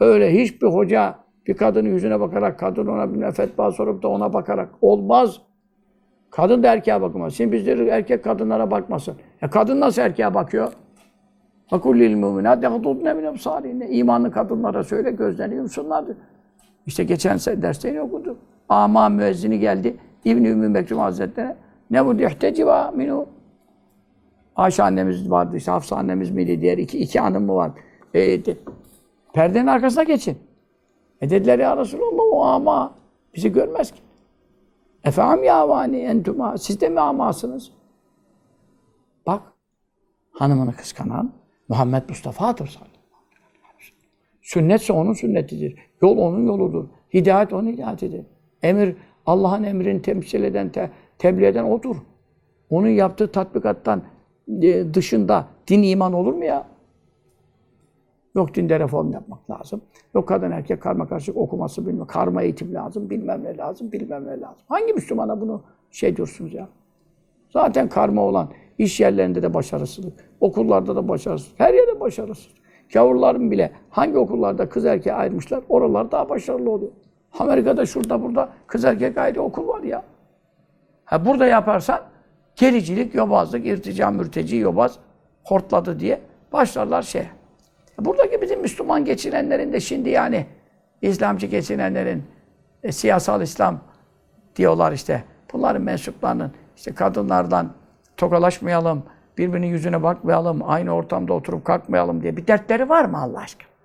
Öyle hiçbir hoca bir kadının yüzüne bakarak, kadın ona bir fetva sorup da ona bakarak olmaz. Kadın da erkeğe bakmaz. Şimdi bizleri erkek kadınlara bakmasın. E kadın nasıl erkeğe bakıyor? Fakullil müminat yahdudne min ebsarihinne. İmanlı kadınlara söyle gözlerini yumsunlar. İşte geçen sene derslerini okuduk. Ama müezzini geldi. İbn-i Ümmü Mekrum Hazretleri. Ne bu dihteciva minu. Ayşe annemiz vardı, işte Hafsa annemiz miydi, diğer iki, iki hanım mı var? E, perdenin arkasına geçin. E dediler ya Resulallah o ama bizi görmez ki. Efendim ya vani entuma. Siz de mi amasınız? Bak. Hanımını kıskanan Muhammed Mustafa'dır sallallahu aleyhi. Sünnetse onun sünnetidir. Yol onun yoludur. Hidayet onun hidayetidir. Emir, Allah'ın emrini temsil eden, te, tebliğ eden odur. Onun yaptığı tatbikattan e, dışında din iman olur mu ya? Yok dinde reform yapmak lazım. Yok kadın erkek karma karışık okuması bilmem, karma eğitim lazım, bilmem ne lazım, bilmem ne lazım. Hangi Müslümana bunu şey diyorsunuz ya? Zaten karma olan iş yerlerinde de başarısızlık, okullarda da başarısızlık, her yerde başarısızlık. Gavurların bile hangi okullarda kız erkeği ayırmışlar, oralar daha başarılı oluyor. Amerika'da şurada burada kız erkek ayrı okul var ya. Ha burada yaparsan gericilik, yobazlık, irtica, mürteci, yobaz hortladı diye başlarlar şeye. Buradaki bizim Müslüman geçinenlerin de şimdi yani İslamcı geçinenlerin e, siyasal İslam diyorlar işte. Bunların mensuplarının işte kadınlardan tokalaşmayalım, birbirinin yüzüne bakmayalım, aynı ortamda oturup kalkmayalım diye bir dertleri var mı Allah aşkına?